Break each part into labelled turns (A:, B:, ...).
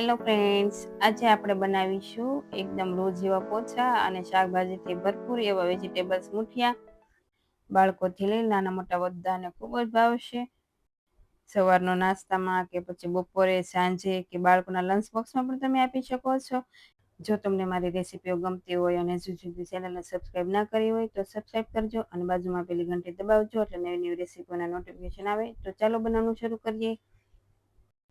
A: Hello friends આજે આપણે બનાવીશું એકદમ રોજ જેવા પોચા અને શાકભાજીથી ભરપૂર એવા વેજીટેબલ્સ મૂઠિયા. બાળકોથી લઈ નાના મોટા બધાને ખૂબ જ ભાવશે. સવારનો નાસ્તામાં કે પછી બપોરે, સાંજે કે બાળકોના લંચ બોક્સમાં પણ તમે આપી શકો છો. જો તમને મારી રેસીપીઓ ગમતી હોય અને હજુ સુધી ચેનલને સબસ્ક્રાઈબ ના કરી હોય તો સબસ્ક્રાઈબ કરજો અને બાજુમાં પેલી ઘંટી દબાવજો એટલે નવી નવી રેસીપીઓના નોટિફિકેશન આવે. તો ચાલો બનાવવાનું શરૂ કરીએ.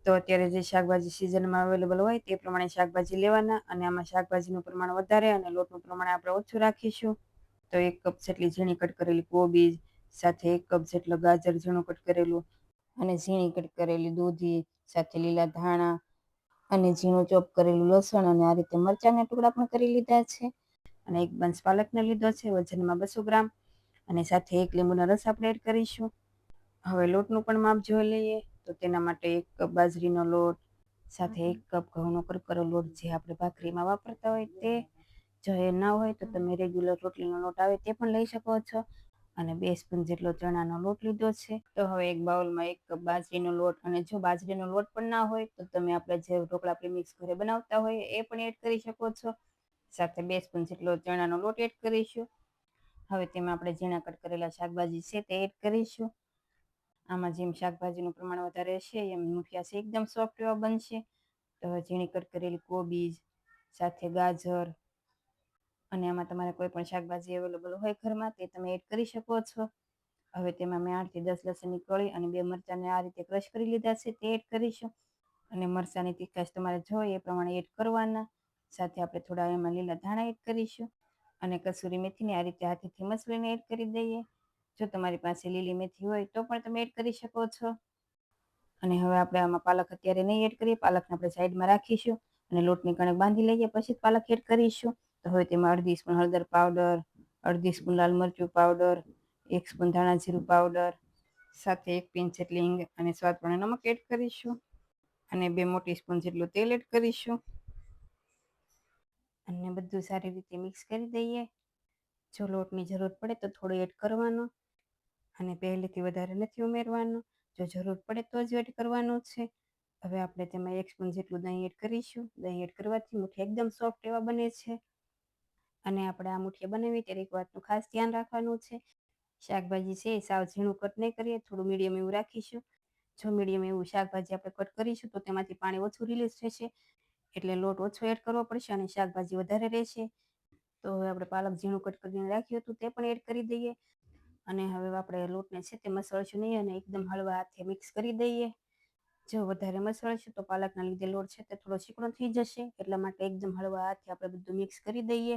A: તો અત્યારે જે શાકભાજી સિઝનમાં અવેલેબલ હોય તે પ્રમાણે શાકભાજી લેવાના અને આમાં શાકભાજીનું પ્રમાણ વધારે અને લોટનું પ્રમાણ આપણે ઓછું રાખીશું. તો એક કપ જેટલી ઝીણી કટ કરેલી કોબીજ, સાથે એક કપ જેટલો ગાજર ઝીણું કટ કરેલું અને ઝીણી કટ કરેલી દૂધી, સાથે લીલા ધાણા અને ઝીણું ચોપ કરેલું લસણ અને આ રીતે મરચાંના ટુકડા પણ કરી લીધા છે. અને એક બંસ પાલકને લીધો છે, વજનમાં બસો ગ્રામ અને સાથે એક લીંબુનો રસ આપણે એડ કરીશું. હવે લોટનું પણ માપ જોઈ લઈએ. તો તેના માટે એક કપ બાજરીનો લોટ સાથે એક કપ ઘઉંનો કરકરો લોટ જે આપણે ભાખરીમાં વાપરતા હોય તે. જો એ ના હોય તો તમે રેગ્યુલર રોટલીનો લોટ આવે તે પણ લઈ શકો છો. અને બે સ્પૂન જેટલો ચણાનો લોટ લીધો છે. તો હવે એક બાઉલમાં એક કપ બાજરીનો લોટ અને જો બાજરીનો લોટ પણ ના હોય તો તમે આપણે જે ઢોકળા પ્રીમિક્સ ઘરે બનાવતા હોય એ પણ એડ કરી શકો છો. સાથે બે સ્પૂન જેટલો ચણાનો લોટ એડ કરીશું. હવે તેમાં આપણે ઝીણા કટ કરેલા શાકભાજી છે તે એડ કરીશું. આમાં જેમ શાકભાજીનું પ્રમાણ વધારે છે, એમ મુઠિયા છે, એકદમ સોફ્ટ એવા બનશે. તો ઝીણી કટ કરેલી કોબીજ, સાથે ગાજર અને આમાં તમારે કોઈ પણ શાકભાજી અવેલેબલ હોય ઘરમાં, તે તમે એડ કરી શકો છો. હવે તેમાં મેં આઠથી દસ લસણની કળી અને બે મરચાંને આ રીતે ક્રશ કરી લીધા છે, તે એડ કરીશું. અને મરચાંની તીખાશ તમારે જોઈએ એ પ્રમાણે એડ કરવાના. સાથે આપણે થોડા એમાં લીલા ધાણા એડ કરીશું. અને કસૂરી મેથીને આ રીતે હાથેથી મસળીને એડ કરી દઈએ. જો તમારી પાસે લીલી મેથી હોય તો પણ તમે એડ કરી શકો છો. અને હવે આપણે આમાં પાલક અત્યારે નહીં એડ કરીએ, પાલકને આપણે સાઈડમાં રાખીશું અને લોટની કણક બાંધી લઈએ, પછી પાલક એડ કરીશું. તો હવે તેમાં અડધી સ્પૂન હળદર પાવડર, અડધી સ્પૂન લાલ મરચું પાવડર, એક સ્પૂન ધાણા જીરું પાવડર, સાથે એક પિંચ જેટલી હિંગ અને સ્વાદ પ્રમાણે નમક એડ કરીશું. અને બે મોટી સ્પૂન જેટલું તેલ એડ કરીશું. અને બધું સારી રીતે મિક્સ કરી દઈએ. જો લોટની જરૂર પડે તો થોડો એડ કરવાનું. અને પહેલેથી વધારે નથી ઉમેરવાનું. જો જરૂર પડે તો જ એડ કરવાનું છે. હવે આપણે તેમાં એક સ્પૂન જેટલું દહીં એડ કરીશું. દહીં એડ કરવાથી મુઠિયા એકદમ સોફ્ટ એવા બને છે. અને આપણે આ મુઠિયા બનાવીએ ત્યારે એક વાતનું ખાસ ધ્યાન રાખવાનું છે. શાકભાજી છે એ સાવ ઝીણું કટ નહીં કરીએ, થોડું મીડિયમ એવું રાખીશું. જો મીડિયમ એવું શાકભાજી આપણે કટ કરીશું તો તેમાંથી પાણી ઓછું રિલીઝ થશે. એટલે લોટ ઓછો એડ કરવો પડશે અને શાકભાજી વધારે રહેશે. તો હવે આપણે પાલક ઝીણું કટ કરીને રાખ્યું હતું તે પણ એડ કરી દઈએ. અને હવે આપણે લોટને છે તે મસળશું નહીં અને એકદમ હળવા હાથે મિક્સ કરી દઈએ. જો વધારે મસળશું તો પાલકના લીધે લોટ છે તે થોડો ચીકણો થઈ જશે, એટલા માટે એકદમ હળવા હાથે આપણે બધું મિક્સ કરી દઈએ.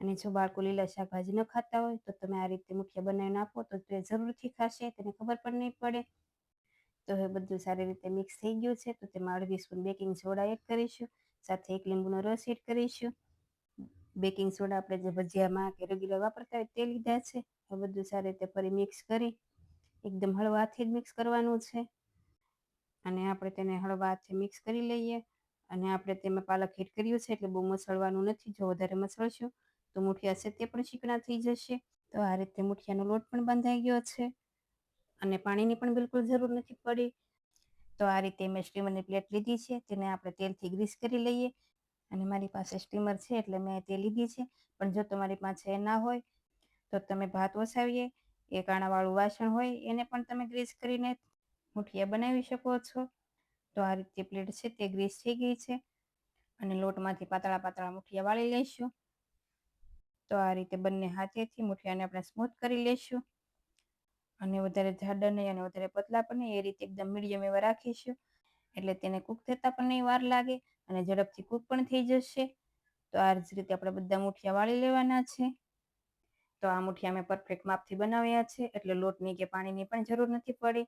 A: અને જો બાળકો લીલા શાકભાજી ન ખાતા હોય તો તમે આ રીતે મુઠિયા બનાવીને આપો તો તે જરૂરથી ખાશે, તેને ખબર પણ નહીં પડે. તો હવે બધું સારી રીતે મિક્સ થઈ ગયું છે તો તેમાં અડધી સ્પૂન બેકિંગ સોડા એડ કરીશું, સાથે એક લીંબુનો રસ એડ કરીશું. બેકિંગ સોડા આપણે જે ભજીયામાં કે રેગ્યુલર વાપરતા હોય તે લીધા છે. બધું સારી રીતે ફરી મિક્સ કરી. એકદમ હળવા હાથે જ મિક્સ કરવાનું છે. અને આપણે તેને હળવા હાથે મિક્સ કરી લઈએ. અને આપણે તેમાં પાલક એડ કર્યું છે એટલે બહુ મસળવાનું નથી. જો વધારે મસળશું તો મુઠિયા છે તે પણ ચીકણા થઈ જશે. તો આ રીતે મુઠિયાનો લોટ પણ બંધાઈ ગયો છે. અને પાણીની પણ બિલકુલ જરૂર નથી પડી. તો આ રીતે મેં સ્ટીમરની પ્લેટ લીધી છે. તેને આપણે તેલથી ગ્રીસ કરી લઈએ. અને મારી પાસે સ્ટીમર છે એટલે મેં તે લીધી છે. પણ જો તમારી પાસે ના હોય તો તમે ભાત વસાવીએ, એ કાણાવાળું વાસણ હોય, એને પણ તમે ગ્રીસ કરીને મુઠિયા બનાવી શકો છો. તો આ રીતે પ્લેટ છે તે ગ્રીસ થઈ ગઈ છે. અને લોટમાંથી પાતળા પાતળા મુઠિયા વાળી લઈશું. તો આ રીતે બંને હાથેથી મુઠિયાને આપણે સ્મૂથ કરી લઈશું. અને વધારે જાડા નહીં અને વધારે પતલા પણ નહીં, એ રીતે એકદમ મીડિયમ એવા રાખીશું. એટલે તેને કૂક થતાં પણ નહીં વાર લાગે અને ઝડપથી કૂક પણ થઈ જશે. તો આ જ રીતે આપણે બધા મુઠિયા વાળી લેવાના છે. તો આ મુઠ્ઠી અમે પરફેક્ટ માપથી બનાવ્યા છે. એટલે લોટની કે પાણીની પણ જરૂર નથી પડી.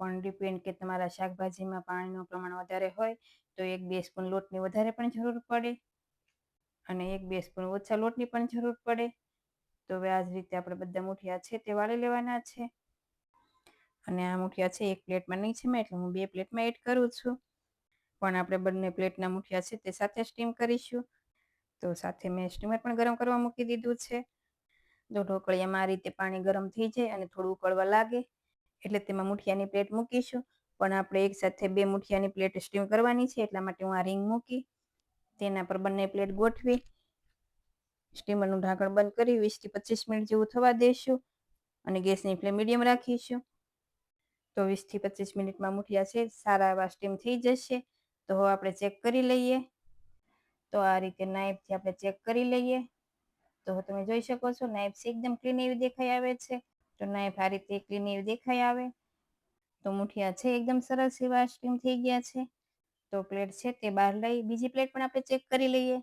A: પણ ડિપેન્ડ કે તમારા શાકભાજીમાં પાણીનું પ્રમાણ વધારે હોય, તો એક બે સ્પૂન લોટની વધારે પણ જરૂર પડે. અને એક બે સ્પૂન ઓછા લોટની પણ જરૂર પડે. તો હવે આ જ રીતે આપણે બધા મુઠિયા છે તે વાળી લેવાના છે. અને આ મુઠિયા છે એક પ્લેટમાં નહીં છે મેં એટલે હું બે પ્લેટમાં એડ કરું છું. પણ આપણે બંને પ્લેટના મુઠિયા છે તે સાથે સ્ટીમ કરીશું. તો સાથે મેં સ્ટીમર પણ ગરમ કરવા મૂકી દીધું છે. જો ઢોકળિયામાં આ રીતે પાણી ગરમ થઈ જાય અને થોડું ઉકળવા લાગે. એટલે તેમાં મુઠિયાની પ્લેટ મૂકીશું. પણ આપણે એકસાથે બે મુઠિયાની પ્લેટ સ્ટીમ કરવાની છે, એટલા માટે હું આ રિંગ મૂકી, તેના પર બંને પ્લેટ ગોઠવી, સ્ટીમરનું ઢાંકણ બંધ કરી વીસથી પચીસ મિનિટ જેવું થવા દઈશું અને ગેસની ફ્લેમ મીડિયમ રાખીશું. તો વીસથી પચીસ મિનિટમાં મુઠિયા છે, સારા એવા સ્ટીમ થઈ જશે. તો હવે આપણે ચેક કરી લઈએ. તો આ રીતે નાઇફથી આપણે ચેક કરી લઈએ. તો તમે જોઈ શકો છો નાઇફ એકદમ ક્લીન એવી દેખાઈ આવે છે. તો નાઇફ આ રીતે ક્લીન એવી દેખાઈ આવે. તો મુઠિયા છે એકદમ સરસ એવા સ્ટીમ થઈ ગયા છે. તો પ્લેટ છે તે બહાર લઈ બીજી પ્લેટ પણ આપણે ચેક કરી લઈએ.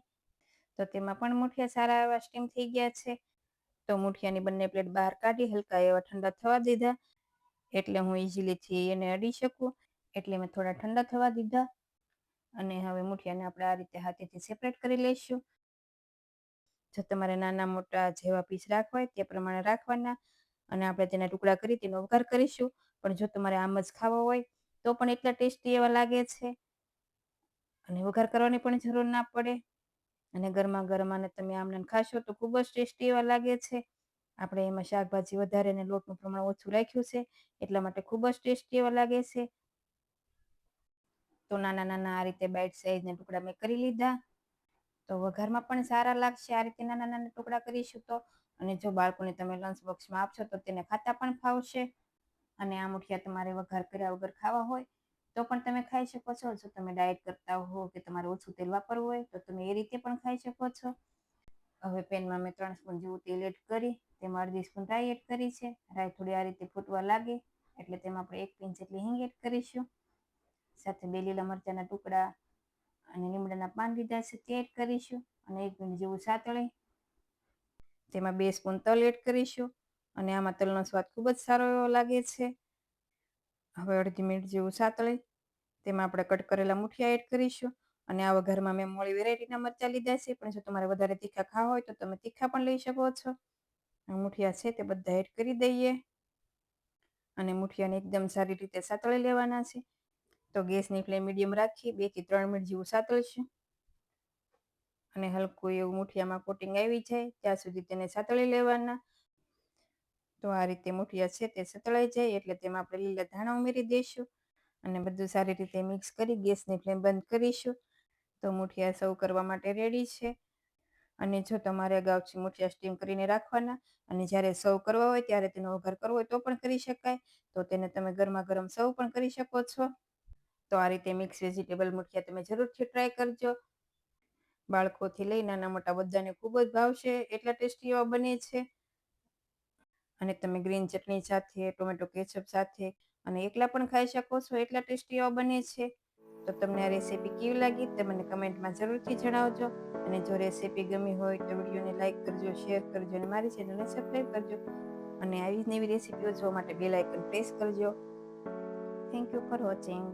A: તો તેમાં પણ મુઠિયા સારા એવા સ્ટીમ થઈ ગયા છે. તો મુઠિયાની બંને પ્લેટ બહાર કાઢી હલકા એવા ઠંડા થવા દીધા. એટલે હું ઇઝીલીથી એને અડી શકું. એટલે મેં થોડા ઠંડા થવા દીધા. અને હવે મુઠિયાને આપણે આ રીતે હાથેથી સેપરેટ કરી લઈશું. જો તમારે નાના મોટા જેવા પીસ રાખવા હોય તે પ્રમાણે રાખવાના અને આપણે તેના ટુકડા કરી તેનો વઘાર કરીશું. પણ જો તમારે આમ જ ખાવા હોય તો પણ એટલા ટેસ્ટી એવા લાગે છે. અને વઘાર કરવાની પણ જરૂર ના પડે. અને ગરમા અને તમે આમને ખાશો તો ખૂબ જ ટેસ્ટી એવા લાગે છે. આપણે એમાં શાકભાજી વધારે અને લોટનું પ્રમાણ ઓછું રાખ્યું છે એટલા માટે ખૂબ જ ટેસ્ટી એવા લાગે છે. તો નાના નાના આ રીતે બાઇટ સાઈઝના ટુકડા મેં કરી લીધા. તો વઘારમાં પણ સારા લાગશે આ રીતે નાના નાના ટુકડા કરીશું તો. અને જો બાળકોને તમે લંચ બોક્સમાં આપશો તો તેને ખાતા પણ ફાવશે. અને આ મુઠિયા તમારે વઘાર કર્યા વગર ખાવા હોય તો પણ તમે ખાઈ શકો છો. જો તમે ડાયટ કરતા હો કે તમારે ઓછું તેલ વાપરવું હોય તો તમે એ રીતે પણ ખાઈ શકો છો. હવે પેનમાં મેં ત્રણ સ્પૂન જેવું તેલ એડ કરી, તેમાં અડધી સ્પૂન રાઈ એડ કરી છે. રાઈ થોડી આ રીતે ફૂટવા લાગે, એટલે તેમાં આપણે એક પિંચ જેટલી હિંગ એડ કરીશું. સાથે બે લીલા મરચાંના ટુકડા અને લીમડાના પાન લીધા છે તે એડ કરીશું અને એક મિનિટ જેવું સાતળે. તેમાં બે સ્પૂન તલ એડ કરીશું અને આમાં તલનો સ્વાદ ખૂબ જ સારો એવો લાગે છે. હવે અડધી મિનિટ જેવું સાતળે. તેમાં આપણે કટ કરેલા મુઠિયા એડ કરીશું અને આ વઘારમાં મેં મોળી વેરાયટીના મરચાં લીધા છે, પણ જો તમારે વધારે તીખા ખાવા હોય તો તમે તીખા પણ લઈ શકો છો. મુઠિયા છે તે બધા એડ કરી દઈએ. અને મુઠિયાને એકદમ સારી રીતે સાતળી લેવાના છે. તો ગેસની ફ્લેમ મીડિયમ રાખી બેથી ત્રણ મિનિટ જેવું સાતળીશું. અને હલકું એવું મુઠિયામાં કોટિંગ આવી જાય, ત્યાં સુધી તેને સાતળી લેવાના. તો આ રીતે મુઠિયા છે તે સતળાઈ જાય, એટલે તેમાં આપણે લીલા ધાણા ઉમેરી દઈશું. અને બધું સારી રીતે મિક્સ કરી ગેસની ફ્લેમ બંધ કરીશું. તો મુઠિયા સર્વ કરવા માટે રેડી છે. અને જો તમારે અગાઉથી મુઠિયા સ્ટીમ કરીને રાખવાના, અને જ્યારે સર્વ કરવા હોય ત્યારે તેનો વઘાર કરવો હોય તો પણ કરી શકાય. તો તેને તમે ગરમા ગરમ સર્વ પણ કરી શકો છો. તો આ રીતે મિક્સ વેજીટેબલ મુઠિયા તમે જરૂરથી ટ્રાય કરજો. બાળકોથી લઈ નાના મોટા બધાને ખૂબ જ ભાવશે, એટલા ટેસ્ટી એવા બને છે. અને તમે ગ્રીન ચટણી સાથે, ટોમેટો કેચઅપ સાથે અને એકલા પણ ખાઈ શકો છો, એટલા ટેસ્ટી એવા બને છે. તો તમને આ રેસીપી કેવી લાગી તે મને કમેન્ટમાં જરૂરથી જણાવજો. અને જો રેસીપી ગમી હોય તો વિડીયોને લાઇક કરજો શેર કરજો અને મારી ચેનલને સબસ્ક્રાઈબ કરજો. અને આવી જ નવી રેસીપીઓ જોવા માટે બેલ આઇકન પ્રેસ કરજો. Thank you for watching